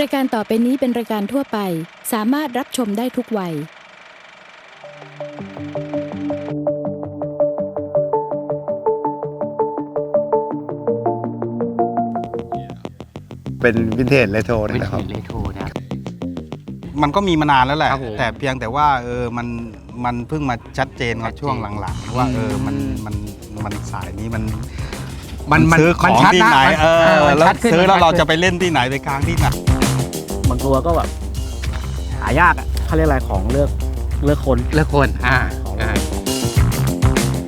รายการต่อไปนี้เป็นรายการทั่วไป สามารถรับชมได้ทุกวัย เป็นวินเทจเรโทรเป็นนะครับเลโทรนะ มันก็มีมานานแล้วแหละ ครับผมแต่เพียงแต่ว่าเออมันมันเพิ่งมาชัดเจนชัมาดเจนช่วงหลังๆ ว่าเออมันอืมมันมันสายนี้มันมันมันซื้อขมันองชัดที่นะไหนมันเอเอออมันแล้วชัดขึ้นซื้อแล้วมันชัดเราขึ้น จะไปเล่นที่ไหนไปกลางที่ไหน บางตัวก็แบบหายากอะเขาเรียกอะไรของเลือกเลือกคน เลือกคนอ่าของอ่า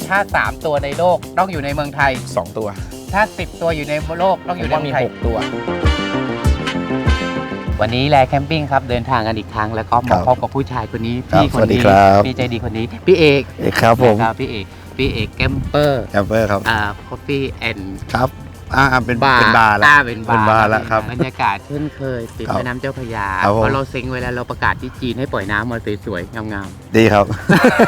ถ้าสามตัวในโลกต้องอยู่ในเมืองไทย สองตัวถ้าสิบตัวอยู่ในโลกต้องอยู่ในว่าเมืมีองไทย หกตัว วันนี้แลแคมปิ้งครับเดินทางกันอีกครั้งแล้วก็ครัมาบพบกับผู้ชายคนนี้ครับพี่คนสวัสดีนี้ครับ พี่ใจดีคนนี้ พี่เอกเอกครับผมนะครับพี่เอกพี่เอกแกมเปอร์แคมเปอร์ครับ อ่าคอฟฟี่แอนด์ครับ อ่าเป็นบาร์เป็นบาร์แล้วอ่เป็นบาร์เป็นบาร์แล้วครับ บรรยากาศเช่นเคยติดครับแม่น้ำเจ้าพระยาครับผมเพราะเราเซ็งเวลาเราประกาศที่จีนให้ปล่อยน้ำมาสวยๆงามดีครับ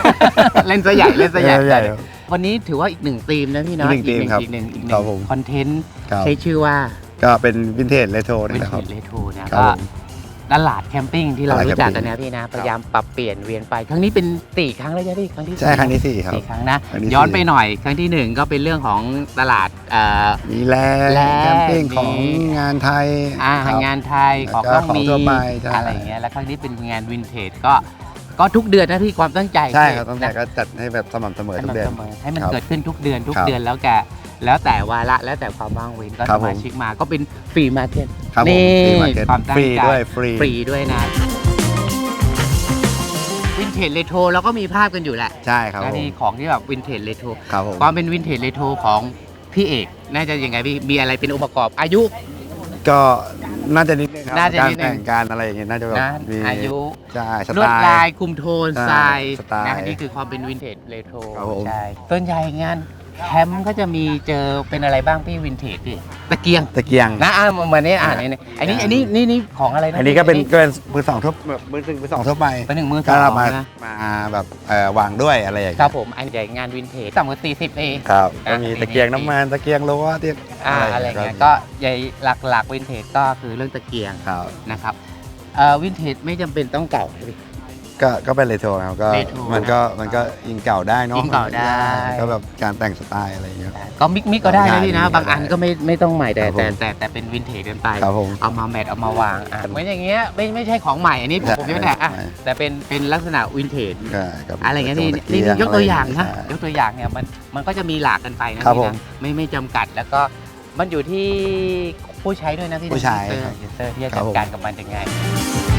ๆ เล่นซะใหญ่เล่นซะใหญ่ ใหญ่ครับวันนี้ถือว่าอีกหนึ่งธีมนะพี่เนาะอีกหนึ่งธีมครับอีกหนึ่งอีกหครันึ่บงผม คอนเทนต์ครับ ใช้ชื่อว่าก็เป็นวินเทจเรโทรวินนะเทครับ จเลโทนะครับก็ผม ตลาดแคมปิ้งที่เราตลาดรู้จักแคมปิ้งกันนะพี่นะ พยายามปรับเปลี่ยนเวียนไป ครั้งนี้เป็นสี่ครั้งแล้วใช่ไหมพี่ครั้งที่ใช่ครั้งที่สี่ครับ สี่ครั้งนะ ครั้งที่ย้อนสี่ไปหน่อยครั้งที่หนึ่งก็เป็นเรื่องของตลาดเอ่อ มีแลแลแคมปิ้งมีของงานไทยอาครับ งานไทยของแล้วก็ต้องมีของทั่วไปใช่ อะไรอย่างเงี้ยแล้วครั้งนี้เป็นงานวินเทจก็ก็ทุกเดือนนะพี่ความตั้งใจใช่ครับตั้งแต่นะก็จัดให้แบบสม่ำเสมอให้ทุมักเดือนเสมอให้มันครับเกิดขึ้นทุกเดือนทุกครับ เดือนแล้วแก แล้วแต่วาระแล้วแต่ความว่างเว้นก็ครัสบผมมาชิกมาก็เป็นฟรีมาร์เก็ตครับผมนี่ฟรีมาร์เก็ตความตั้งฟรีใจด้วยฟรี ฟรีด้วยนะวินเทจเรโทรเราก็มีภาพกันอยู่แหละใช่ครับและผมนี่ของที่แบบวินเทจเรโทร ครับผม ความเป็นวินเทจเรโทรของพี่เอก น่าจะยังไงพี่ มีอะไรเป็นองค์ประกอบอายุ ก็น่าจะนิดนึงครับน่าจะการนิดนึง แต่งการอะไรอย่างเงี้ยน่าจะแบบนะมีอายุใช่สลวไตดล์ลายคุมโทนใช่ทรายสไตล์นะนี่คือความเป็นวินเทจเรโทรครับผม ใช่ส่วนใหญ่งาน แคมป์ก็จะมีเจอเป็นอะไรบ้างพี่วินเทจพี่ตะเกียงตะเกียง นะอะวันนี้อ่านนี่อันนี้อันนี้นี่นี่ของอะไรนะอันนี้ก็เป็นก็เป็นมือสองทั่วแบบมือหนึ่งมือสองทั่วไปเป็นหนึ่งมือสก็องเรามานะมาแบบเอ่อวางด้วยอะไรอย่างคเงี้ยรับผมอันใหญ่งานวินเทจต่ำกว่าสี่สิบเอง ครับอะก็มีตะเกียงน้ำมันตะเกียงรั้วที่อ่าอะไรเงี้ยก็ใหญ่หลักๆวินเทจก็คือเรื่องตะเกียงครับ นะครับเอ่อวินเทจไม่จำเป็นต้องเก่านะพี่ ก็ก็เป็นเรโทรครับก็เรโทรมันก็มันก็ยิงเก่าได้เนาะยิงเก่าได้ ก็แบบการแต่งสไตล์อะไรอย่างเงี้ย ก็มิกมิกก็ได้นะพี่นะได้บางอันก็ไม่ไม่ต้องใหม่แต่ครับผมแต่แต่แต่เป็นวินเทจเกินไป ครับผมเอามาแมทเอามาวางอะเหมือนอย่างเงี้ยไม่ไม่ใช่ของใหม่อันนี้ผมผมยกแต่อะใช่ แต่เป็นเป็นลักษณะวินเทจก็ก็ป็อะไรเงี้ยนี่ตะนี่เกีนี่ยกตัวอย่างนะใช่ ยกตัวอย่างเนี่ยมันมันก็จะมีหลากกันไปนะครับพี่ผนะมไม่ไม่จำกัดแล้วก็มันอยู่ที่ผู้ใช้ด้วยนะพี่นะผู้ใช้เซอครับร์เซอร์ที่จะครัจับดผมการกับมันยังไงนี่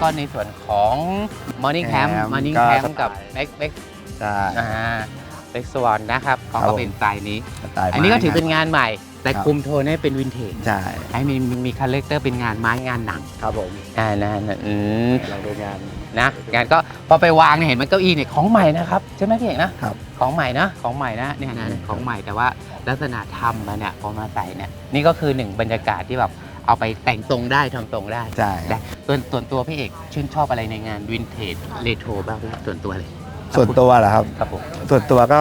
ก็ในส่วนของ Morning Camp Morning ก็ Camp กับ X X ใช่ อ่า X Swan นะครับเขาครัก็บผม เป็นสไตล์นี้ สไตล์อันนี้ก็ถือไม้เป็นงานใหม่ แต่ครับ คุมโทนให้เป็นวินเทจใช่ให้มีมีมีคาแรคเตอร์เป็นงานไม้งานหนังครับผมอ่านะนะอืมลองดูงาน นะงานก็พอไปวางเนี่ยเห็นมันเก้าอี้เนี่ยของใหม่นะครับใช่ไหมพี่เอกนะครับ ของใหม่นะของใหม่นะเนี่ยนะของใหม่แต่ว่าลักษณะทำมาเนี่ยพอมาใส่เนี่ยนี่ก็คือหนึ่งบรรยากาศที่แบบ เอาไปแต่งตรงได้ทำตรงได้ใช่ได้ส่วนส่วนตัวพี่เอกชื่นชอบอะไรในงานวินเทจเรโทรบ้างพี่ส่วนตัวเลยส่วนตัวเหรอครับ ครับผมส่วนตัวก็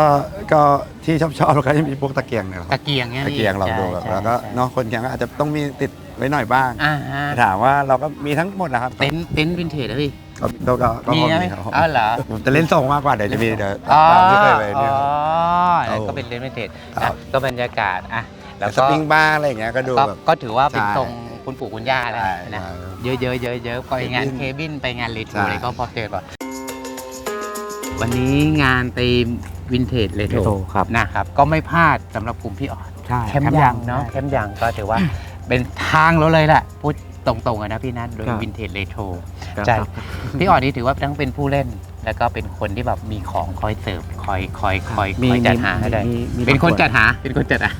ก็ที่ชอบชอบเราก็จะมีพวกตะเกียงเนี่ยคตะรับเกียงเนี่ยตะเกียงเราดูแบบใช่แล้วก็ใช่เนาะคนแข่งก็อาจจะต้องมีติดไว้หน่อยบ้าง อ่าฮะถามว่าเราก็มีทั้งหมดนะครับเต็นท์เต็นท์วินเทจนะพี่ก็ก็ก็ก็มีพอนะมีพี่ครับผมอ๋อเหรอ ผมจะเล่นส่งมากกว่าเดี๋ยวจะมีเดี๋ยวอ๋อตามที่เคยไปเนี่ย อ๋อ ครับก็เป็นเต็นท์วินเทจครันะบก็บรรยากาศ อะ แล้วสก็ปริงบ้างอะไรอย่างเงี้ยก็ดูก็แบบ ก็ถือว่าเป็นใช่ทรงคุณปู่คุณย่าแล้วใช่นะใช่เยอะเยอะเยอะเยอะไปงานเคเคบินบินไปงานเลโทใช่อะไรก็พอเจอก่อนวันนี้งานตีมวินเทจเลโท Retro ครับนะครับ ก็ไม่พลาดสำหรบกลุ่มพี่ออดใช่แคมป์ยางเนาะแคมป์ยางก็ถือว่าเป็นทางเราเลยแหละพูดตรงๆอะนะพี่นัทโดยครับวินเทจเลโทครับ ใช่พี่ออดนี่ถือว่าทั้งเป็นผู้เล่น แล้วก็เป็นคนที่แบบมีของคอยเสิร์ฟคอยคอยคอยคอยจัดหาให้ได้มีมีเป็นคนบางส่วจัดหา เป็นคนจัดหา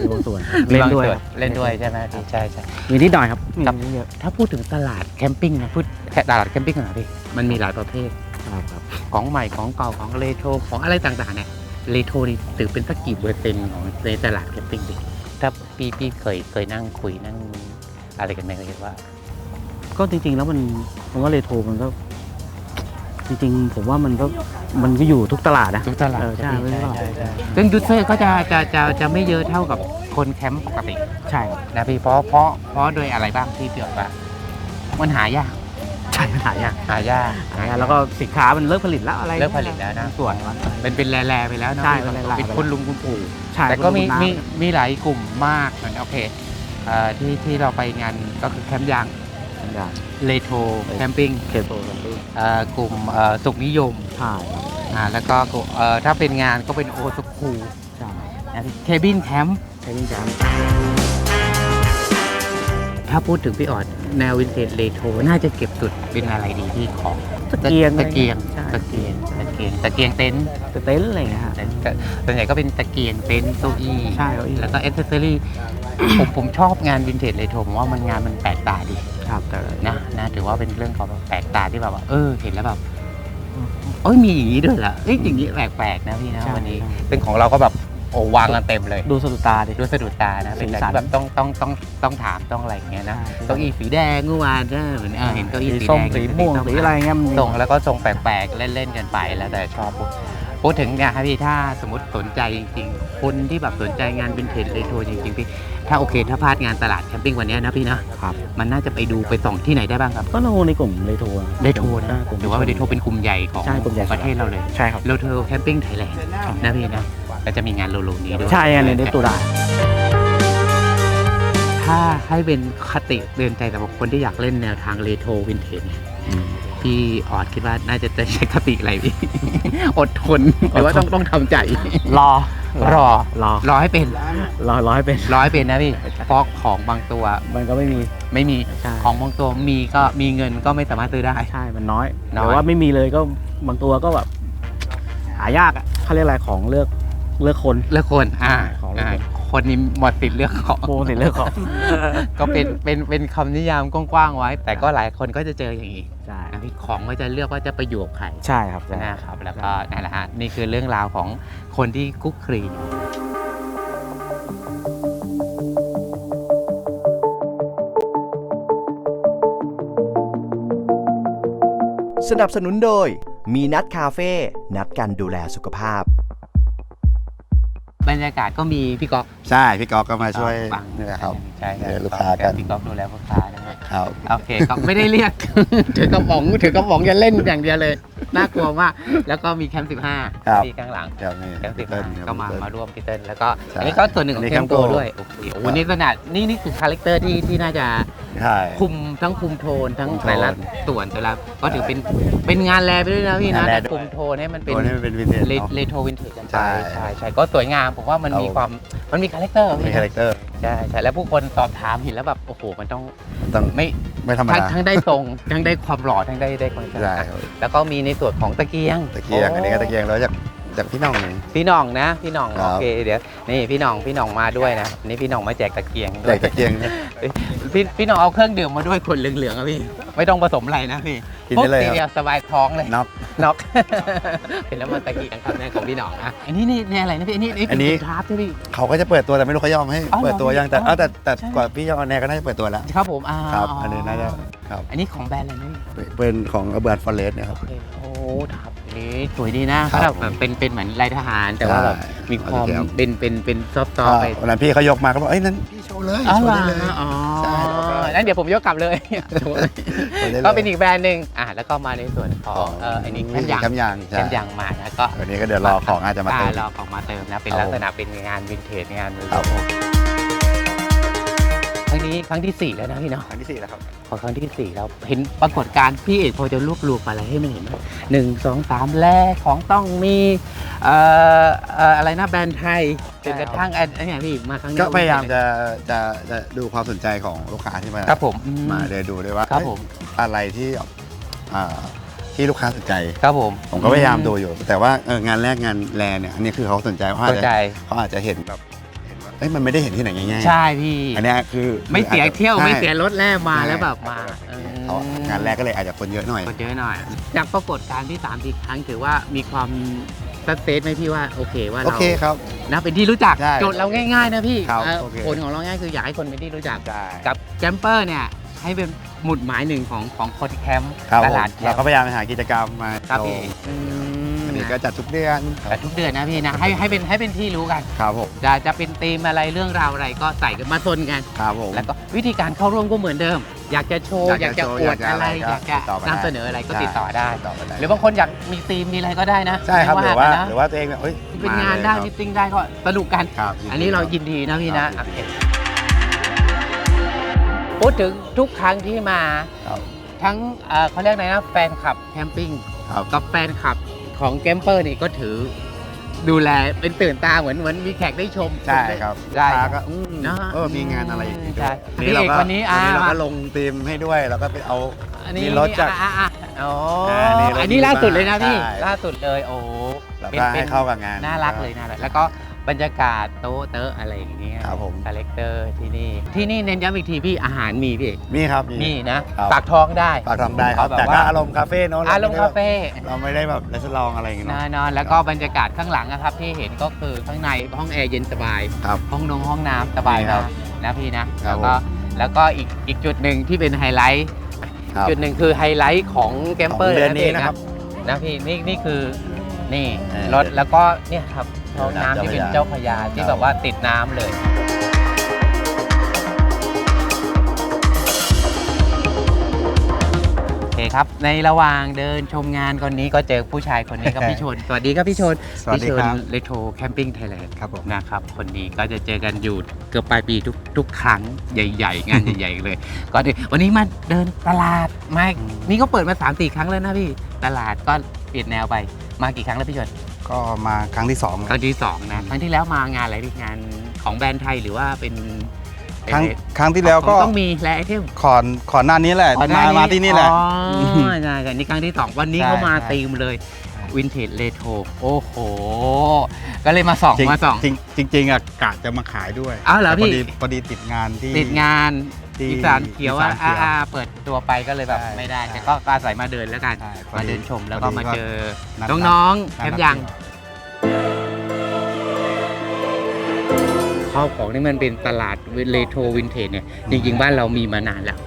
มีบางส่วนเล่นด้วยมีบางส่เล่นด้วยใช่ไหมพี่ใช่ใช่ มีนิดหน่อยครับมีครับนิดเยอะถ้าพูดถึงตลาดแคมปิ้งนะพูดแค่ตลาดแคมปิ้งเหรอพี่มันมีหลายประเภท ครับครับของใหม่ของเก่าของเรโทรของอะไรต่างๆเนี่ยเรโทรนี่ถือเป็นสักกี่เปอร์เซ็นต์ของในตลาดแคมปิ้งดิถ้าพี่พี่เคยเคยนั่งคุยนั่งอะไรกันไหมเคยคิดว่า ก็จริงๆแล้วมันผมว่าเรโทรมันก็ จริงๆ ผมว่ามันก็มันก็อยู่ทุกตลาดนะทุกตลาดเออใช่ไม่ว่าซึ่งยูเซอร์ก็จะจะจะจะไม่เยอะเท่ากับคนแคมป์ปกติใช่ครับนะพี่เพราะเพราะเพราะโดยอะไรบ้างที่เกี่ยวกับมันหายาก ใช่มันหายากหายากหายากแล้วก็สินค้ามันเลิกผลิตแล้วอะไรเลิกผลิตแล้วนะส่วนมัน เป็นเป็นแร่ๆไปแล้วนะใช่พี่เป็นแร่ๆเป็นไปแล้วคุณลุงคุณปู่ใช่แต่ก็มีคุณมีน้ำมีหลายกลุ่มมากเหมือนโอเคเอ่อที่ที่เราไปงานก็คือแคมป์ยางสัญญาณ เลโทแคมปิ้งเคโตสัมปิ้งเอ่อกลุ่มเอ่อสุขนิยมใช่ครับอ่าแล้วก็กลุ่มเอ่อถ้าเป็นงานก็เป็นโอสคูใช่นะเคบินแคมป์ใช้วิ่งแจมถ้าพูดถึงพี่ออดแนววินเทจเลโทน่าจะเก็บสุดเป็นอะไรดีที่ของตะเกียงตะเกียงใช่ตะเกียงตะเกียงตะเกียงเต็นท์เต็นท์อะไรอย่างเงี้ยฮะ แต่ก็ส่วนใหญ่ก็เป็นตะเกียงเต็นท์เก้าอี้ใช่เก้าอี้ แล้วก็เอเซอรี่ ผมผมชอบงานวินเทจเลโทผมว่ามันงานมันแปลกตาดีครับแต่นะนะถือว่าเป็นเรื่องของแบบแปลกตาที่แบบว่าเออเห็นแล้วแบบเอ้ยมีอย่างนี้ด้วยเหรอเอ้ยอย่างนี้แปลกๆนะพี่นะใช่วันนี้ใช่เป็นของเราก็แบบโอ้วางกันเต็มเลย ดูสะดุดตาดิดูสะดุดตานะเป็นอะไรสีสันที่แบบต้องต้องต้องต้องถามต้องอะไรอย่างเงี้ยนะใช่เก้าอี้สีแดงเมื่อวานเออเหมือนเออเห็นเก้าอี้สีสีส้มแดงสีม่วงส้สีอะไรเงี้ยมันทรงแล้วก็ทรงแปลกๆเล่นๆกันไปแล้วแต่ชอบ พูดพูดถึงเนี่ยครับพี่ถ้าสมมติสนใจจริงๆ คนที่แบบสนใจงานวินเทจเรโทรจริงๆพี่ถ้าโอเคถ้าพลาดงานตลาดแคมปิ้งวันเนี้ยนะพี่นะครับ มันน่าจะไปดูไปส่องที่ไหนได้บ้างครับก็ลงในกลุ่มเลโทเรโทรนะใช่กลุ่ม หรือว่าเรโทรเป็นกลุ่มใหญ่ของใช่กลุ่มใหญ่ ประเทศเราเลยใช่ครับ เรโทรแคมปิ้งไทยแลนด์นะพี่นะก็จะมีงานโลโลนี้ด้วย ใช่อันนี้ในตัวได้ถ้าให้เป็นคติเตือนใจสำหรับคนที่อยากเล่นแนวทางเรโทรวินเทจเนี่ย พี่ออดคิดว่าน่าจะจะใช้คติอะไรพี่ อดทนหรือว่าต้องต้องทำใจ รอ รอ รอ รอให้เป็น รอรอให้เป็น รอให้เป็นนะพี่เพราะของบางตัวมันก็ไม่มี ไม่มี ใช่ ของบางตัวมีก็มีเงินก็ไม่สามารถซื้อได้ ใช่ มันน้อยน้อย แต่ว่าไม่มีเลยก็บางตัวก็แบบหายากอะเขาเรียกอะไรของเลือกเลือกคน เลือกคน อ่า ของเลือกอ่าคน คนนี้หมดสิทธิ์เลือกของ โมสิเลือกของก็เป็นเป็นเป็นคำนิยามกว้างๆไว้ แต่ก็หลายคนก็จะเจออย่างนี้ใช่ นะพี่ของก็จะเลือกว่าจะไปอยู่กับใครใช่ครับใช่ นะครับ แล้วก็นั่นแหละฮะนี่คือเรื่องราวของคนที่คุกคลีสนับสนุนโดย มีนัดคาเฟ่ นัดกันดูแลสุขภาพ บรรยากาศก็มีพี่ก๊อกใช่พี่ก๊อกก็มาช่วยฟังนี่แหละครับใช่เดี๋ยวลูกค้ากันพี่ก๊อกดูแลลูกค้านะครับครับโอเคก็ไม่ได้เรียกถือกระป๋องถือกระป๋องจะเล่นอย่างเดียวเลย น่ากลัวมากแล้วก็มีแคมป์สิบห้าครับที่ข้างหลังเดี๋ยวนี่แคมป์สิพี่บเติ้ห้าลก็มาพี่เติ้ลมาร่วมพี่เติ้ลแล้วก็ใช่อันนี้ก็ส่วนหนึ่งของอันนี้แคมป์โก Camp Go ด้วยโอเคโอ้โหนี่ขนาดนี่นี่คือคาแรคเตอร์ที่ที่น่าจะใช่คุมทั้งคุมโทนทั้งคุมโทนแต่ละส่วนแต่ละก็ถือเป็นเป็นงานแลไปด้วยนะพี่นะงานแลแต่ด้วยคุมโทนให้มันเป็นตัวนี้มันเป็นวินเทจเลเนาะเลโทวินเทจกันไปใช่ใช่ใช่ก็สวยงามผมว่ามันเอามีมีความมันมีคาแรคเตอร์มีพี่คาแรคเตอร์ใช่ใช่แล้วผู้คนสอบถามเห็นแล้วแบบโอ้โหมันต้องต้องไม่ ไม่ธรรมทั้งดา ทั้งได้ทรงทั้งได้ความหล่อทั้งได้ได้ความใช่ครับ แล้วก็มีในส่วนของตะเกียงตะเกียงโอันนี้ก็ตะเกียงแล้วจาก จากพี่น้อง พี่หน่องนะ พี่หน่องครับโอเคเดี๋ยวนี่พี่หน่องพี่หน่องมาด้วยนะนี่พี่หน่องมาแจกตะเกียงด้จาวยกตะเกียงเนี่ยพี่พี่หน่องเอาเครื่องดื่มมาด้วยขวดเหลืองๆอะพี่ไม่ต้องผสมอะไรนะพี่กินได้เลยปุ๊บทีคเดียรับวสบายท้องเลยน็อก น็อกเป็นน้ำมันตะเกียงครับเนี่ยของพี่หน่องอะอันนี้นี่นี่อะไรนะพี่อันนี้นี่อันนี้ เป็นทาร์ปใช่ไหมพี่ เขาก็จะเปิดตัวแต่ไม่รู้เขายอมให้อ๋อเหรอเปิดตัวยังแต่อ๋อเออแต่แต่ใช่ กว่าพี่ยอมแนก็น่าจะเปิดตัวแล้วครับผมอ่าครับ อันนี้น่าจะครับอันนี้ของแบรนด์อะไรนะพี่เป็นของอเบิร์ตฟอเรสเนี่ยครับ โอเคโอ้ทับอันนี้ สวยดีนะครับแบบเป็นเป็นเหมือนลายทหาร แต่ว่าแบบใช่มีความโอเคครับเป็นเป็นเป็นซอฟต์ก็ๆไปวันนั้นพี่เขายกมาเขาบอกเอ้ยนั้นพี่โชว์เลยอ๋อโชว์เหรได้อเลย อ๋อใช่แล้วก็ นั้นเดี๋ยวผมยกกลับเลย โชว์ได้เลยก็เป็นอีกแบรนด์หนึ่งอะแล้วก็มาในส่วนของเอออันนี้แคมยางแคมยางแคใช่มยางมานะก็ วันนี้ก็เดี๋ยวรอของอาจจะมาเติมรอของมาเติมนะ เป็นครับลักษณะเป็นงานวินเทจงานครับผม ครั้งนี้ครั้งที่สี่แล้วนะพี่เนาะครั้งที่สี่แล้วครับพอครั้งที่สี่แล้วเห็นปรากฏการณ์พี่เอกพอจะรวบรวมอะไรให้มันเห็นไหมหนึ่งสองสามแรกของต้องมีเอ่อเอ่ออะไรนะแบรนด์ไทยจนกระทั่งอันอันเนี้ยพี่มาครั้งนี้ก็พยายามจะจะจะดูความสนใจของลูกค้าที่มาครับผมมาเดินดูด้วยว่าครับผมเอ้ยอะไรที่อ่าที่ลูกค้าสนใจ ครับผมผมก็พยายามดูอยู่ แต่ว่าเอองานแรกงานแรเนี่ยอันนี้คือเขาสนใจเพราะอาสจนจะใจเขาอาจจะเห็นแบบ เห็นว่าเอ้ยมันไม่ได้เห็นที่ไหนง่ายๆใช่พี่ อันเนี้ยคือไม่เสียเที่ยวใช่ไม่เสียรถแรกมาใช่แล้วแบบมาเออเขางานแรกก็เลยอาจจะคนเยอะหน่อย คนเยอะหน่อย จากปรากฏการณ์ที่3ามสี่ครั้งถือว่ามีความสักเซสไหมพี่ว่าโอเคว่าโอเราเคครับ นะเป็นที่รู้จักใช่โจทย์เราง่ายๆนะพี่ครับเอ่อโอเค ผลของเราง่ายคืออยากให้คนเป็นที่รู้จักใช่กับแคมเปอร์เนี่ยให้เป็นหมุดหมายหนึ่งของของคนแคมป์ครับตผมลาดแคเรามก็ป์พยายามหากิจกรรมมาครับลพี่งอืมอั นนี้นี่ก็จัดทุกเดือนแต่ทุกเดือนนะพี่นะให้ให้เป็นให้เป็นที่รู้กันครับผมจะจะเป็นธีมอะไรเรื่องราวอะไรก็ใส่กันมาซนกัน ครับผม แล้วก็วิธีการเข้าร่วมก็เหมือนเดิม อยากจะโชว์อยากอยากจะจะโชว์อวดอยากจะอะไร อะไรอยากจะก็ติดต่อมาได้ นำเสนออะไรก็ติดต่อได้ติดต่อมาได้หรือบางคนอยากมีธีมมีอะไรก็ได้นะใช่ครับหไม่รือว่ากันนะหรือว่าตัวเองเนี่ยเอ้ยเป็นงานได้มมิเลยติ้งได้ก็สนุกกันครับอันนี้เรายินดีนะพี่นะครับโอเคพูดถึงทุกครั้งที่มา ครับทั้งเอ่อเขาเรียกไงนะแฟนคลับแคมปิ้ง ครับ กับแฟนคลับ ของแกมเปอร์นี่ก็ถือ ดูแลเป็นตื่นตาเหมือนเหมือนมีแขกได้ชมใช่ครับได้ ลูกค้าก็อืมนะเออมีงานอะไรอย่างนี้ด้ใช่วยพี่เอกวันนี้อ่า เรามาก็ลงทีมให้ด้วยแล้วก็ไปเอา อันนี้มีรถจากอะอะอ๋ออ่านี่รถอันนี้ล่าสุดเลยนะพี่ใช่ ล่าสุดเลยโอ้แล้วเป็นก็เป็ให้นเข้ากับงาน น่ารักเลยน่ารักแล้วก็ บรรยากาศโต๊ะเตอะอะไรอย่างเงี้ยครับผมคาแรคเตอร์ที่นี่ที่นี่เน้นย้ำอีกทีพี่อาหารมีพี่เอกมีครับมีนะครับ ปากท้องได้ฝากทำได้ครับเอาแบบแต่ก็ว่าอารมณ์คาเฟ่เนอะอารมณ์คาเฟ่เราไม่ได้แบบรีสอร์ทอะไรอย่างเงี้ยนเนาะนอนแล้วก็บรรยากาศข้างหลังนะครับที่เห็นก็คือข้างในห้องแอร์เย็นสบาย ครับห้องนงห้องน้ำสบายนี่ครันะบนะพี่นะครัแล้บวก็ผม แล้วก็อีกอีกจุดหนึ่งที่เป็นไฮไลท์ครับจุดหนึ่งคือไฮไลท์ของแกมเปอร์ของเดือนนะนี้พี่นะครับ นะพี่นี่นี่คือนี่เออ รถแล้วก็เนี่ยครับ ห้องน้ำที่เป็นเจ้าพระยาที่ครับแบบว่าติดน้ำเลยโอเคครับ ในระหว่างเดินชมงานคนนี้ก็เจอผู้ชายคนนี้ครับพี่ชน สวัสดีครับพี่ชนสวัสดีพี่ชคนรับ เลโทแคมปิ้งไทยแลนด์ครับผมนะครับคนนี้ก็จะเจอกันอยู่เกือบปลายปีทุกทุกครั้งใหญ่ ๆ งานใหญ่ๆเลยก็เดี๋ยววันนี้มาเดินตลาดมานี่ก็เปิดมา3ามสี่ครั้งแล้วนะพี่ตลาดก็เปลี่ยนแนวไปมากี่ครั้งแล้วพี่ชน ก็มาครั้งที่สองครั้งที่สองนะครั้งที่แล้วมางานอะไรพี่งานของแบรนด์ไทยหรือว่าเป็นครั้งครั้งที่แล้วก็ต้องมีแลไอเทมขอนขอนหน้านี้แหละอ๋อมาได้มาที่นี่แหละอ๋อใช่ใช่นี่ครั้งที่สองวันนี้ใช่เขามาใช่ตีมเลยวินเทจเ t โทโอ้โห ก็เลยมาส่องจริงมาส่องจริงจริงๆอะกะจะมาขายด้วยอ้าวเหรอแต่พพี่ดีพอดีติดงานที่ติดงาน ที่อีสานเขียวอะอีสานเขียวอ่าเปิดตัวไปก็เลยแบบใช่ไม่ได้ ใช่แต่ก็อาศัยมาเดินแล้วกัน ใช่พอมาเดินชมแล้วก็พดีมาเจอนัด น้องนัๆดแคมป์ยังข้าวของนี่มันเป็นตลาดเ t โทวินเทจเนี่ย จริงๆ บ้านเรามีมานานแล้ว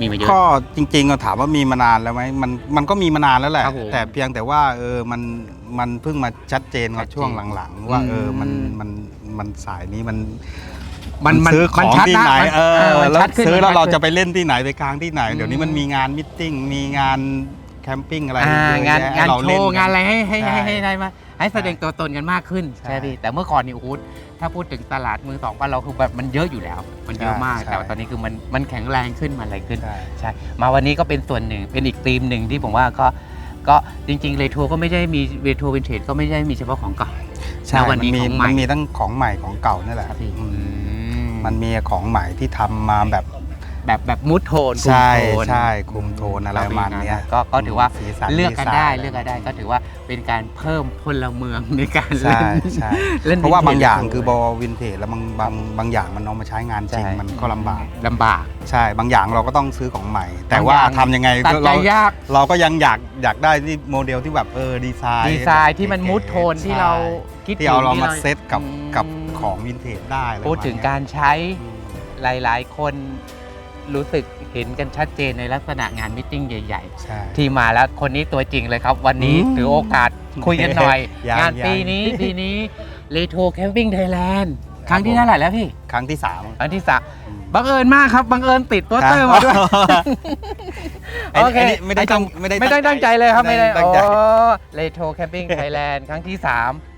มีมาเยอะ ก็จริงๆก็ถามว่ามีมานานแล้วไหมมันมันก็มีมานานแล้วแหละ ครับผมแต่เพียงแต่ว่าเออมันมันเพิ่งมาชัดเจนกับชัดเจนช่วงหลังๆ ว่าเออมันอืมมันมันสายนี้มัน มันมันซื้อของมันชัดที่นะไหนมันเอเอออมันแล้วชัดขึ้นซื้อมันแล้วชัดเราขึ้นจะไปเล่นที่ไหนไปกลางที่ไหนอืมเดี๋ยวนี้มันมีงานมิทติ้งมีงานแคมปิ้งอะไรอ่าเยอะงานแยะงานเราโชเล่นว์กังานอะไรให้ให้ให้ใช่ให้ได้มาให้แสดงตัวตนกันมากขึ้นใช่ใช่พี่แต่เมื่อก่อนนี่โอ้โหถ้าพูดถึงตลาดมือสองบ้านเราคือแบบมันเยอะอยู่แล้ว มันเยอะมากใช่ แต่ว่าตอนนี้คือมันมันแข็งแรงขึ้นมันอะไรขึ้น ใช่ ใช่ มาวันนี้ก็เป็นส่วนหนึ่ง เป็นอีกธีมหนึ่งที่ผมว่าก็ ก็จริงๆ เรโทรก็ไม่ได้มีเรโทรวินเทจก็ไม่ได้มีเฉพาะของเก่า ใช่แล้ววันนี้มัมีของใหม่ มันมีทั้งของใหม่ของเก่านั่นแหละครับพี่ อืม มันมีของใหม่ที่ทำมาแบบแบบแบบมูทโทนใช่คุมโทนใช่คุมโทนอะไรประมาณเนี้ยก็ก็ถือว่าสีสันเลือกกันดีซได้น์เลือกกันได้ก็ถือว่าเป็นการเพิ่มพลเมืองในการเล่ใช่น ใช่เล่นเพราะว่า vintage บางอย่าง retro คือบอวินเทจแล้วบางบางบางอย่างมันเอามาใช้งานจริงใช่ มันก็ลำบาก ลำบาก ใช่บางอย่างเราก็ต้องซื้อของใหม่ แต่ว่าบางอย่าง ทำยังไงตัดใจเรายาก เราก็ยังอยากอยากได้ที่โมเดลที่แบบเออดีไซน์ดีไซน์ที่มันเก๋ๆมูทโทนที่ใช่เราคิดที่เอาเราถึงมาเซตกับอืม กับ ของวินเทจได้อะไรพูดถึงประมณการเนี้ยใช้อืมหลาย ๆ คนรู้สึกเห็นกันชัดเจนในลักษณะงานมิทติ้งใหญ่ใช่ๆ ที่มาแล้วคนนี้ตัวจริงเลยครับ วันนี้อืมถือโอกาสคุยกันหน่อยยังงานยังปีนี้ปีนี้เลโทแคมปิ้งไทยแลนด์ครั้งที่เท่าไหร่แล้วพี่ ครั้งที่สามครั้งที่สามบังเอิญมากครับบังเอิญติดโปสเตอร์มาด้วยไอ้นี่โอเคไอ้นี่ไม่ได้ตั้งไม่ได้ไม่ได้ตั้งใจเลยครับไม่ได้ตั้โอ้งใจเลโทแคมปิ้งไทยแลนด์ครั้งที่3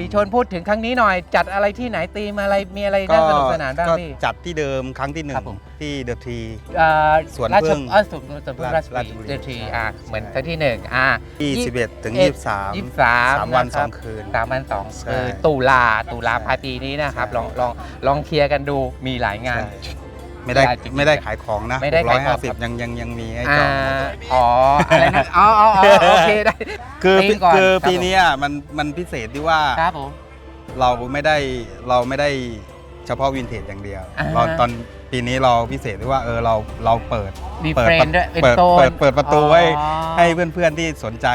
ปีชนพูดถึงครั้งนี้หน่อย จัดอะไรที่ไหนตีมอะไรมีอะไรน่าสนุกสนานบ้างก็พี่ จัดที่เดิมครั้งที่หนึ่ครังบผม ที่เดอะทีเอ่อสวนราชพึ่งเออสวนสวนพึ่งราราชชบุบุรีรีเดทีใช่อะใช่เหมือนครั้งที่หนึ่งอะที่สิบเอ็ดถึงยี่ยี่สิสิบบสามยี่สิบสามสามวันนะคสรัอบงคืน สามวันสองใช่คือตุลาตุลาใช่ปาปีนี้นะครับ ใช่ ลองลองลองเคลียร์กันดูมีหลายงาน ใช่ไม่ได้ได้จริงๆไม่ได้ขายของนะไม่ได้ขายของ650ครับยังยังยังมีให้จอ่าอง อ๋ออะไรนะอ๋ออ๋ออ๋อโอเคได้ คือปีก่อนคือครับปีผมนี้อะมันมันพิเศษที่ว่าครับผม เราไม่ได้เราไม่ได้เฉพาะวินเทจอย่างเดียวอ่าเราตอน ปีนี้เราพิเศษที่ว่าเออเราเราเปิดมีเปิดเฟรนด์ด้วยเป็นเปิดโซนเปิดเปิดประตูไว้อ๋อ ให้เพื่อนๆที่สนใจ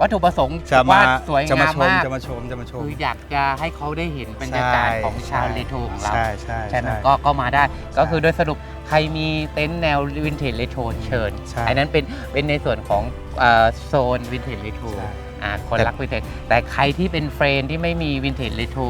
วัตถุประสงค์จะว่ามาสวยจะมางามชมมากจะมาชมจะมาชม คืออยากจะให้เขาได้เห็นบรรยากาศของชาวเรโทรของเรา ใช่ใช่ใช่ไหมใช่ก็ก็มาได้ก็คือโดยสรุปใครมีเต็นท์แนววินเทจเรโทรเชิญใช่ อันนั้นเป็นเป็นในส่วนของเอ่อโซนวินเทจเรโทรใช่อ่าคนรักวินเทจแต่ใครที่เป็นเฟรนด์ที่ไม่มีวินเทจเรโทร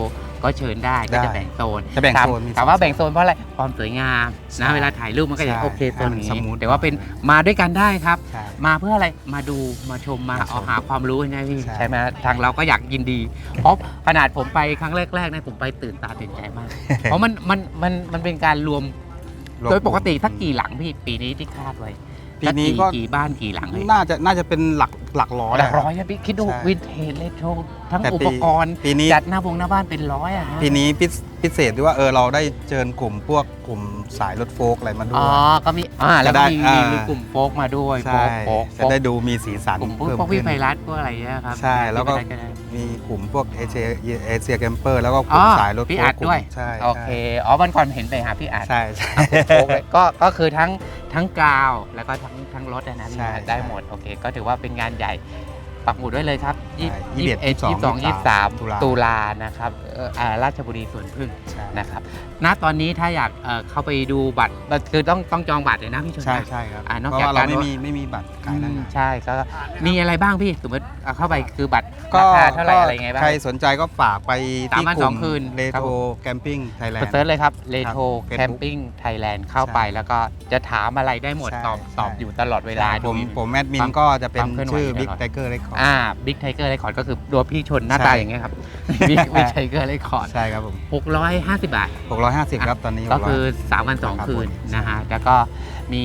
ก็เชิญได้ก็จะได้แบ่งโซนจะแบ่งถามโซนมีถามว่าโซนแบ่งโซนเพราะอะไรความสวยงามใช่นะเวลาถ่ายรูปมันก็จะใช่โอเคโซนนี้ให้มันสมูท แต่ว่าเป็นมาด้วยกันได้ครับ ใช่ มาเพื่ออะไรมาดูมาชมมามาชมเอาหาความรู้นะพี่ใช่ ใช่ไหมทางเราก็อยากยินดี เพราะขนาดผมไปครั้งแรกๆนะผมไปตื่นตาตื่นใจมาก เพราะมันมันมันมันเป็นการรวมรวมโดยปกติสักกี่หลังพี่ปีนี้ที่คาดไว้ปีนี้ก็สักี่บ้านกี่หลังเลย น่าจะน่าจะเป็นหลัก หลักร้อยหลักอะร้อยอะพี่คิดดูใช่ วินเทจเลโทรทั้งแต่อุปีปกรณ์ปีนี้จัดหน้าบงหน้าบ้านเป็นร้อยอะนะปีนี้พิเศพิเศษที่ว่าเออเราได้เชิญกลุ่มพวกกลุ่มสายรถโฟล์กอะไรมาด้อ๋วอยก็มีอ่าแล้วก็จะได้มีอ่ามี มีกลุ่มโฟกมาด้วยโฟใช่กโฟกโฟจะกได้ดูมีสีสันกลุ่มพวกเพิ่มพวกพี่ขึ้นไพรัสพวกอะไรเนี่ยครับใช่แล้วก็ พี่ไพรัสได้ มีกลุ่มพวกเอเชียเอเชียแกมเปอร์แล้วก็กอ๋ลุ่อมสายรถพี่โฟล์อัดกกลุ่มด้วย ใช่โอเคอ๋อวันก่อนเห็นไปหาพี่อัดใช่ใช่โฟกเลยก็ก็คือทั้งทั้งกาวแล้วก็ทั้งทั้งรถอะนะพี่ใช่อัดได้หมดโอเค ก็ถือว่าเป็นงานใหญ่ปักหมุดไว้เลยครับใช่ยี่สิบเอ็ด21ยี่สิบสองยี่สิบสามตุลาตุลานะครับเอ่ออ่าราชบุรีสวนพึ่งใช่นะครับ ณตอนนี้ถ้าอยากเอ่อเข้าไปดูบัตรคือต้องต้องจองบัตรเลยนะพี่ชนใช่นะใช่ครับ อ่านอกเพราะจากว่าเราการ ไม่มีไม่มีบัตรขายหน้างาน ใช่ก็มีอะไรบ้างพี่สมมติเอาเข้าไปคือบัตรก็ราคาเท่าไหร่อะไรไงบ้าง ใครสนใจก็ฝากไปสามที่วันกสลุ่องมคืนเรครับ โทผมแคมปิ้งไทยแลนไปด์ เซิร์ชเลยครับเลโท Facebook แคมปิ้งไทยแลนด์เข้าไปใช่แล้วก็จะถามอะไรได้หมดใช่ตอบใช่ ตอบอยู่ตลอดเวลาผมดู ผมแอดมิควานมก็จะเป็นความเคลื่อนไหวชื่ออยู่ Big ตลอด Tiger Record อ่าบิ๊กไทเกอร์เรคคอร์ดก็คือตัวพี่ชนหน้าตาใช่อย่างเงี้ยครับบิ๊กบิ๊กไทเกอร์เรคคอร์ดใช่ครับผม650 บาท 650ครับ ตอนนี้ก็คือ650 3วันครับ2คืนผมนะฮะแล้วก็มี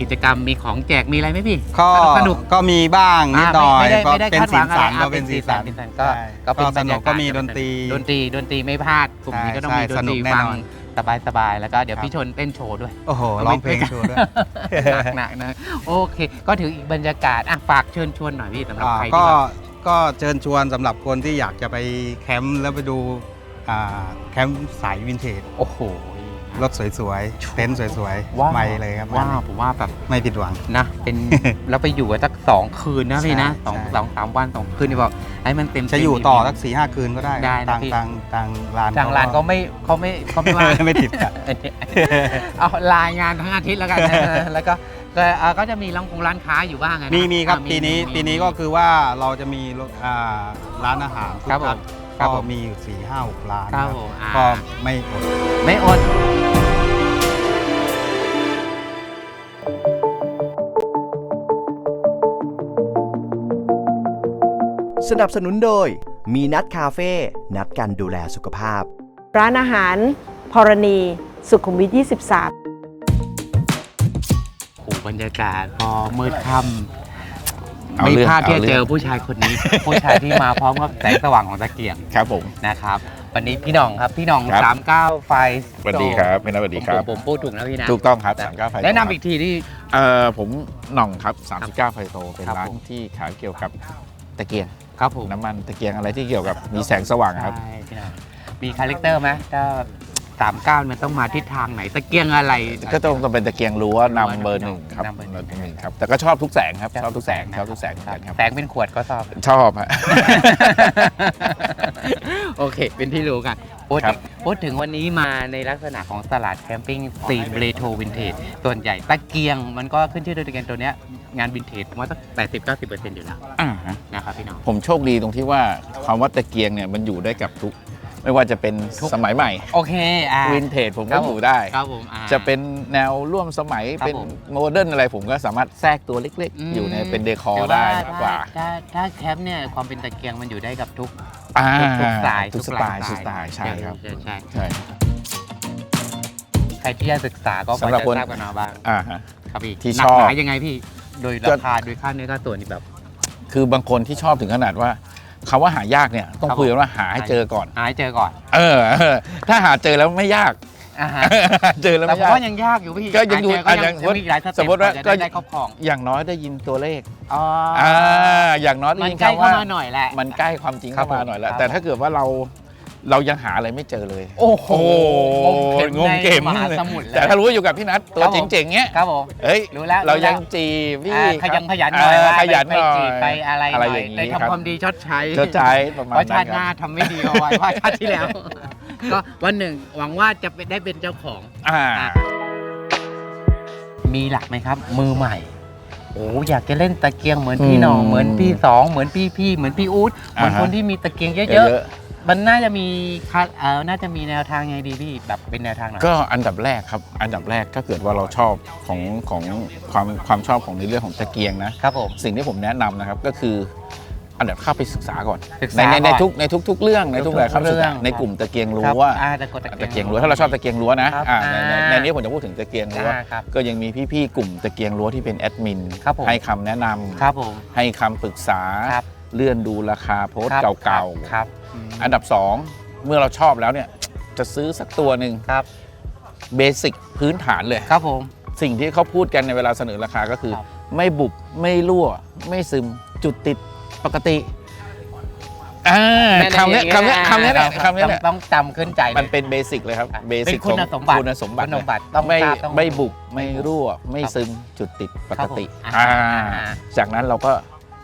กิจกรรมมีของแจกมีอะไรไหมพี่ก็สนุกก็มีบ้างนิดหน่อยไม่ได้ก็ไม่ได้เป็นคาดหสีวังอะไรสันอะก็เป็นสีสันเป็นสีสันก็ใช่ก็เป็นสนุกบรรยากาศก็มีดนตรีดนตรีดนตรีไม่พลาดกลุ่มนี้ก็ต้องใช่มีดสนนุตรีกแน่ฟังนอนสบายสบายๆแล้วก็เดี๋ยวครับพี่ชนเต้นโชว์ด้วย โอ้โหเอาร้ไม่องเพลงโชว์ด้วยหนักหนักนะโอเค ก็ถืออีกบรรยากาศอะฝากเชิญชวนหน่อยพี่สำหรับอ่าใครก็ที่แบบก็เชิญชวนสำหรับคนที่อยากจะไปแคมป์แล้วไปดู อ่าแคมป์สายวินเทจโอ้โห รถสวยๆ เต็นท์สวยว้าวๆไม่เลยครับว้าวผมว่าแบบไม่ผิดหวัง นะ เป็น แล้วไปอยู่กันสักสองคืนนะพี่นะใช่สองใช่ สองสามวันสองคืนนี่บอกให้มันเต็มจะอยู่เมต่อดีสักสี่ห้าคืนก็ได้ได้นะทางพี่ทางทางลานทางร้านก็ไม่เขาไม่เขาไม่ว่า ไม่ติดขัด เอารายงานทั้งอาทิตย์แล้วกัน แล้วก็แต่อ่าก็จะมีร้านคงร้านค้าอยู่บ้างอะนะมีมีครับอ่าปีนี้มี ปีนี้ก็คือว่าเราจะมีรถอ่าร้านอาหารทุกครับผมร้าน ครับก็ผมมีอยู่สี่ห้าหกร้านครับนะผมอ่า ก็ไม่อด ไม่อด สนับสนุนโดย มีนัดคาเฟ่ นัดกันดูแลสุขภาพ ร้านอาหารพรณี สุขุมวิท 23โอ้โหบรรยากาศพอมืดค่ำ เอาไม่เรื่องพลาดที่เอาจะเรื่องเจอผู้ชายคนนี้ ผู้ชายที่มาพร้อมกับแสงสว่างของตะเกียงครับผม นะครับ วันนี้พี่หน่องครับพี่หน่องครับ39ไฟสวัสดีครับพี่นัทสวัสดีครับ ผมผมพูดถูกนะพี่นะถูกต้องครับสามเก้าไฟแนะนำอีกทีที่ เอ่อผมหน่องครับ39ไฟโตเป็นครับร้านผม ที่ขายเกี่ยวกับตะเกียง ครับผมน้ำมันตะเกียงอะไรที่เกี่ยวกับมีแสงสว่างครับ ใช่พี่หน่องมีคาแรคเตอร์ไหมถ้า สามเก้ามันต้องมาทิศทางไหนตะเกียงอะไร ก็ต้องต้องเป็นตะเกียงรั้วนำเบอร์หนึ่งครับนำเบอร์หนึ่ง หนึ่งครับ แต่ก็ชอบทุกแสงครับ ชอบทุกแสงชอบทุกแสงเหมือนกันครับ แสงเป็นขวดก็ชอบ ชอบฮะ โอเค เป็นที่รู้กันพูดครัถึบงพูดถึงวันนี้มาในลักษณะของตลาดแคมปิ้งซีมเรโทรวินเทจส่วนใหญ่ตะเกียงมันก็ขึ้นชื่อด้วยตะเกียงตัวเนี้ยงานวินเทจผมว่าสักแปดสิบเก้าสิบเปอร์เซ็นต์อยู่แล้วอ่าฮะนะครับพี่น้อง ผมโชคดีตรงที่ว่าคำว่าตะเกียงเนี่ยมันอยู่ได้กับทุก ไม่ว่าจะเป็นทุกสมัยใหม่โอเคอ่าวินเทจผมครัก็บผมอยู่ได้ ครับผมอ่า จะเป็นแนวร่วมสมัยครับเป็นผมโมเดิร์นอะไรผมก็สามารถแทรกตัวเล็กอืม ๆ อยู่ในเป็นเดคอถืร์อได้มากกว่าถ้าถ้าแคมป์เนี่ยความเป็นตะเกียงมันอยู่ได้กับทุกอ่าทุกทุกสายทุกสไตล์ทุกสไตล์ใช่ครับใช่ใช่ใช่ ใครที่จะศึกษาก็พอสำหรับจะคน ทราบกันมาบ้างอ่าฮะ ครับพี่ที่หนักชอบหนายังไงพี่ โดยราคาโดยค่าเนื้อค่าตัวนี่แบบ คือบางคนที่ชอบถึงขนาดว่า คำว่าหายากเนี่ยต้องครับคุยกันว่าหาให้เจอก่อน หาให้เจอก่อน เออเออถ้าหาเจอแล้วไม่ยากอ่าฮะเจอแล้วแต่ไม่ผมยากว่ายังยากอยู่พี่ก็ยังอยู่หาเจอก็อะยังอย่างยังมีอีกหลายสเต็ปสมมุติว่าก่อนจะก็ได้ครอบครองอย่างน้อยได้ยินตัวเลขอ๋ออ่าอย่างน้อยได้มันยินใกล้คำเข้าว่ามาหน่อยแหละมันใกล้ความจริงครัเข้าบมาผมหน่อยแล้วครับแต่ถ้าเกิดว่าเรา เรายังหาอะไรไม่เจอเลย โอ้โหโอ้โหงมเข็มในมหาสมุทรเลยแต่ถ้ารู้ว่าอยู่กับพี่นัทตัวครับผมเจ๋งๆเงี้ยครับผม เอ้ยรู้แล้วเรารู้แล้วยังจีบพี่อ่าขยันขยันหเน่อยว่าขยันไปหน่อยจีบไปอะไรอะไรหน่อย่างนี้ได้ครับทำความดีชดใช้ชดใช้ประมาณเพราะนั้ชานติคหน้ารับทำไม่ดีเอาไว้ว่าชาติที่แล้ว ก็วันหนึ่งหวังว่าจะเป็นได้เป็นเจ้าของ อ่า มีหลักไหมครับ มือใหม่ โอ้อยากจะเล่นตะเกียงเหมือนพี่หน้องอืมเหมือนพี่สองเหมือนพี่พี่เหมือนพี่อู๊ดเหมือนอ่าฮะคนที่มีตะเกียงเยเยอะอะๆ มันน่าจะมีคัดเออน่าจะมีแนวทางไงดีพี่แบบเป็นแนวทางหน่อยๆก็อันดับแรกครับ อันดับแรกถ้าเกิดว่าเราชอบของของความความชอบของในเรื่องของตะเกียงนะ ครับผม สิ่งที่ผมแนะนำนะครับก็คืออันดับเข้าไปศึกษาก่อนศึกในษาในในก่อนทุกในทุกๆเรื่องในทุกทุกๆแบบเข้าไปศึกเรื่ษาอง ในกลุ่มตะเกียงครั้รับวอ่าตะกดตะเกียงรั้วถ้าเราชอบตะเกียงรั้วนะครับอ่าในในอ่า ในนี้ผมจะพูดถึงตะเกียงรั้วอ่าครับ ก็ยังมีพี่ๆกลุ่มตะเกียงรั้วที่เป็นแอดมินครับผม ให้คำแนะนำครับผม ให้คำปรึกษา ครับ เลื่อนดูราคาโพสต์ครับเก่าครับอืมๆอันดับ 2 เมื่อเราชอบแล้วเนี่ยจะซื้อสักตัวหนึ่งครับเบสิกพื้นฐานเลย ครับผม สิ่งที่เขาพูดกันในเวลาเสนอราคาก็คือ ครับ ไม่บุบ ไม่รั่ว ไม่ซึมจุดติดปกติอ่าคำเนี้ยคำเนี้ยคำเนี้ยแหละคำเนี้ยแหละต้องจำขึ้นใจเลย มันเป็นเบสิกเลยครับอะเบสิกเป็นคุณสมบัติคุณสมบัติคุณสมบัติต้องไม่ทราบต้องไม่บุบไม่รั่ว ไม่ครับซึมจุดติดปครักบผมติอ่าอ่า อ่าจากนั้นเราก็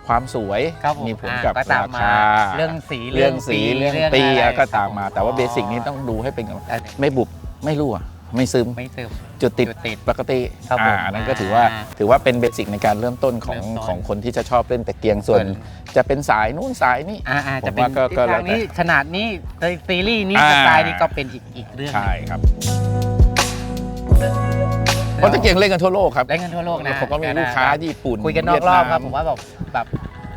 ความสวยครับผมมีผลอ่ากับก็ตามรามาคาเรื่องสีเรื่องสีเรื่องปีะไรก็ตามมาครับแต่ว่าอ๋อเบสิกนี้ต้องดูให้เป็นก่อนได้ไม่บุบไม่รั่วไม่ซึม ไม่ซึมจุดติดจุดติดปกติครับผมอ่าอันนั้นก็ถือว่าอ่าถือว่าเป็นเบสิกในการเริ่มต้นของเริ่มต้น ของคนที่จะชอบเล่นตะเกียงส่วนส่วนจะเป็นสายนู้นสายนี้ อ่าอ่าผมจะเป็นว่าก็ก็ทิศแล้ทาวงแต่นี้ขนาดนี้ในซีรีส์นี้อ่า สไตล์นี้ก็เป็นอีกอีกเรื่องหนึ่ง ใช่ครับ เพราะตะเกียงเล่นกันทั่วโลกครับได้เงินทั่วโลกนะผมก็มีลูกค้าญี่ปุ่นคุยกันนอกรอบครับเวีผยมดนามว่าแบบแบบ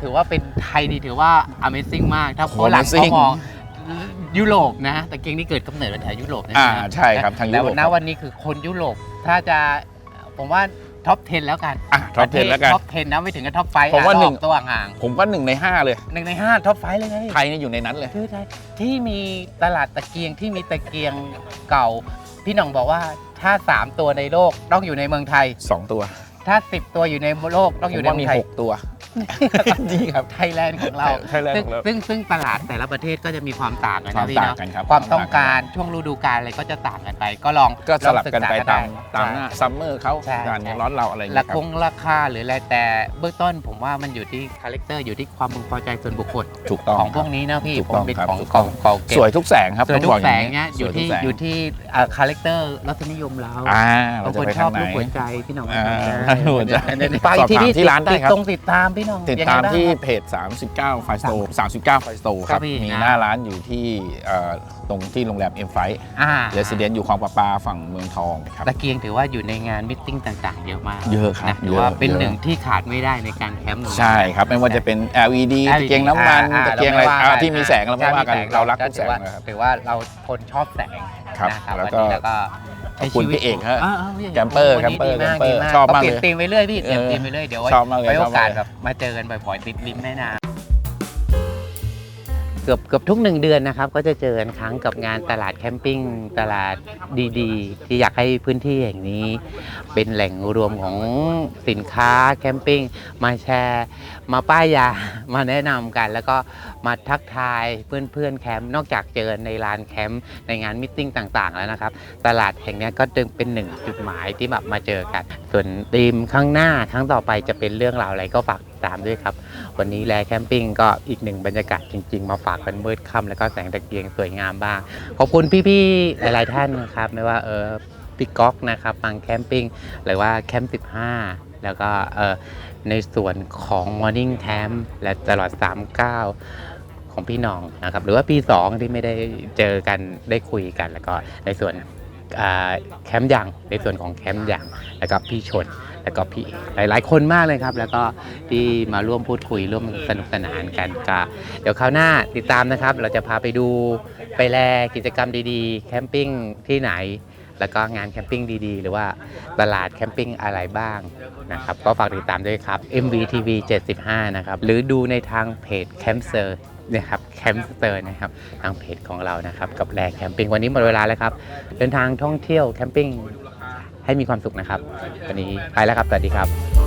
ถือว่าเป็นไทยดีถือว่า Amazing มาก ถ้าโอ้ฝรั่งเขา Amazing มองยุโรปนะตะเกียงนี่เกิดกำเนิดมาจากยุโรปนะอ่าใช่ครับทางยุแต่โรปวันนี้วันนี้คือคนยุโรปถ้าจะผมว่าท็อป 10 แล้วกันอะท็อป 10 แล้วกัน ท็อป 10 นะ ไม่ถึงกับท็อปไฟผมว่าหนึ่งตัวห่าง ผมก็หนึ่งในห้าเลยๆหนึ่งในห้าท็อปไฟเลยไงไทยเนี่ยอยู่ในนั้นเลยคือไทยที่มีตลาดตะเกียงที่มีตะเกียงเก่า พี่หน่องบอกว่า ถ้า 3 ตัวในโลกต้องอยู่ในเมืองไทย 2 ตัว ถ้า 10 ตัวอยู่ในโลกต้องผอยู่มในว่าเมืมีองไทย6ตัว จริงครับไทยแลนด์ของเราไทยแลนด์ซึ่งของเราซึ่งซึ่งตลาดแต่ละประเทศก็จะมีความต่างกันควานะมพี่ต่างเนาะกันครับความต้องต่การช่วงฤดูกาลอะไรก็จะต่างกันไป ก็ลองก็สลับกันไปลองศึษตามด้ตามหน้าซัมเมอร์เขาใช่การใช่ร้อนเราอะไรอย่างราเงี้ยคครับงราคาหรืออะไรแต่เบื้องต้นผมว่ามันอยู่ที่คาแรคเตอร์อยู่ที่ความพึงพอใจส่วนบุคคลถูกต้องของพครัวบกนี้นะพี่ถูกผมต้องเป็นครับของถูกขต้อองงเก่าเก็บสวยทุกแสงครับสวยต้ทุองบอกกแสย่างเนี้ยอยู่สวที่ทุกแสงอยู่ที่คาแรคเตอร์รสนิยมเราอ่าเราบางจะคนไปชทาองบไหนรูปหัวใจพี่หน้องอ่าใช่หัวใจไปที่นี่สอบถามที่ร้านได้ติดครับตรงติดตามพี่หน้องติดยังไงตามบ้งที่ครับ เพจ 39 ไฟสโตร์39 ไฟสโตร์คครัรับบพี่มีนะ หน้าร้านอยู่ที่เอ่อตรงที่โรงแรมเอ็มไฟอ่าเรสซิเดนอยู่คลองประปาฝั่งเมืองทองครับ ตะเกียงถือว่าอยู่ในงานมิทติ้งต่างๆ เยอะมากเยอะครับนะถือว่าเยอะเป็นเยอะ หนึ่งที่ขาดไม่ได้ในการแคมป์ใช่ครับไม่ว่าจะเป็น LED ตะเกียงน้ำมันอ่าตะเกียงอะไราม่อ่ากันที่มีแสงเราไม่ว่ากันใช่เรารักทุกถืแสองว่านะครับ ถือว่าเราคนชอบแสงครับนะครับแล้ววันก็นี้แล้วก็ ขอบคุณพี่เอกฮะาาพี่แกมเปอร์วันนี้แกมเปอร์ดีากแกมเปอร์ดีชอบมากเปลี่ยนเลยธีมไปเรื่อยพี่เปลี่ยนเออธีมไปเรื่อยเดี๋ยวไว้ชอบมากเลยไว้ชโออบมากกาสเลยแบบมาเจอกันบ่อยๆติดริมแม่น้ำเกือบเกือบทุกหนึ่งเดือนนะครับ ก็จะเจอกันครั้งกับงานตลาดแคมปิ้งตลาดดีๆ ที่อยากให้พื้นที่แห่งนี้ เป็นแหล่งรวมของสินค้าแคมปิ้งมาแชร์ มาป้ายยา มาแนะนำกัน แล้วก็ มาทักทายเพื่อนๆแคมป์นอกจากเจอในลานแคมป์ในงานมิทติ้งต่างๆแล้วนะครับ ตลาดแห่งนี้ก็จึงเป็นหนึ่งจุดหมายที่แบบมาเจอกัน ส่วนธีมข้างหน้าครั้งต่อไปจะเป็นเรื่องราวอะไรก็ฝากติดตามด้วยครับ วันนี้แลแคมปิ้งก็อีกหนึ่งบรรยากาศจริง ๆ มาฝากกันมืดค่ำแล้วก็แสงตะเกียงสวยงามบ้าง ขอบคุณพี่ๆหลายๆท่านนะครับ ไม่ว่าเออพี่ก๊อกนะครับปังแคมปิ้งหรือว่าแคมป์15 แล้วก็เออในส่วนของ Morning Camp และตลอด 39 ของพี่น้องนะครับ หรือว่าปี 2 ที่ไม่ได้เจอกันได้คุยกัน แล้วก็ในส่วนแคมป์ยังในส่วนของแคมป์ยังแล้วก็พี่ชนแล้วก็พี่หลาย ๆ คนมากเลยครับ แล้วก็ที่มาร่วมพูดคุยร่วมสนุกสนานกันก็เดี๋ยวคราวหน้าติดตามนะครับ เราจะพาไปดูไปแลกิจกรรมดีๆ แคมปิ้งที่ไหน แล้วก็งานแคมปิ้งดีๆ หรือว่าตลาดแคมปิ้งอะไรบ้างนะครับก็ฝากติดตามด้วยครับ MVTV 75 นะครับ หรือดูในทางเพจ Camp s e เนะครับแคมป์เตอร์นะครับทางเพจของเรานะครับ กับแลแคมปิ้งวันนี้หมดเวลาแล้วครับ เดินทางท่องเที่ยวแคมปิ้งให้มีความสุขนะครับ วันนี้ไปแล้วครับ สวัสดีครับ